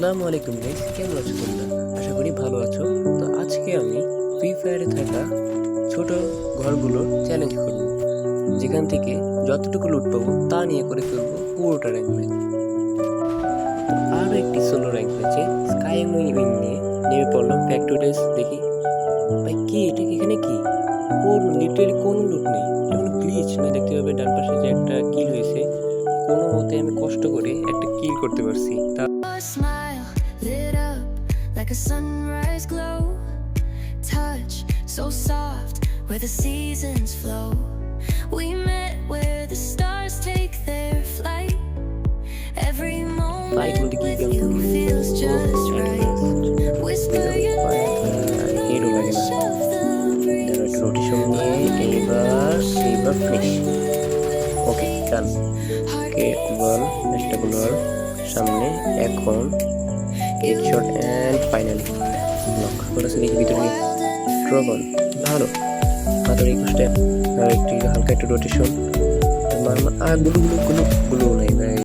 আসসালামু আলাইকুম গাইস কেমন আছো তোমরা? আশা করি ভালো আছো। তো আজকে আমি ফ্রি ফায়ারে থাকা ছোট ঘরগুলোর চ্যালেঞ্জ করব। যেখান থেকে যতটুকু লুট পাবো তা নিয়ে করে ফেলব পুরোটা র্যাঙ্ক ম্যাচ আরও একটি সোলো র্যাঙ্ক ম্যাচে স্কাই উইং নিয়ে নেমে পড়লাম। ফ্যাক্টরিজ দেখি। ভাই, কি এটা এখানে কি? কোন লিটারালি কোনো লুট নেই। এটা কোনো গ্লিচ না, দেখতে পাবে ডান পাশে যে একটা কিল হয়েছে। কোনো মতে আমি কষ্ট করে একটা কিল করতে পারছি তা like a sunrise glow. Touch so soft where the seasons flow. We met where the stars take their flight. Every moment with you feels just right. Whisper your name on the breeze. Rotation নিয়ে এইবার এইবার finish ওকে ডান কে বল, একটা বলার সামনে এখন headshot and finally block করেছে দেখি ভিতরে ড্রগন ভালো। মাত্র একুশ ট্যাপ আর একটি হালকা একটু রোটেশন আরগুলো গুলো গুলো গুলো নাই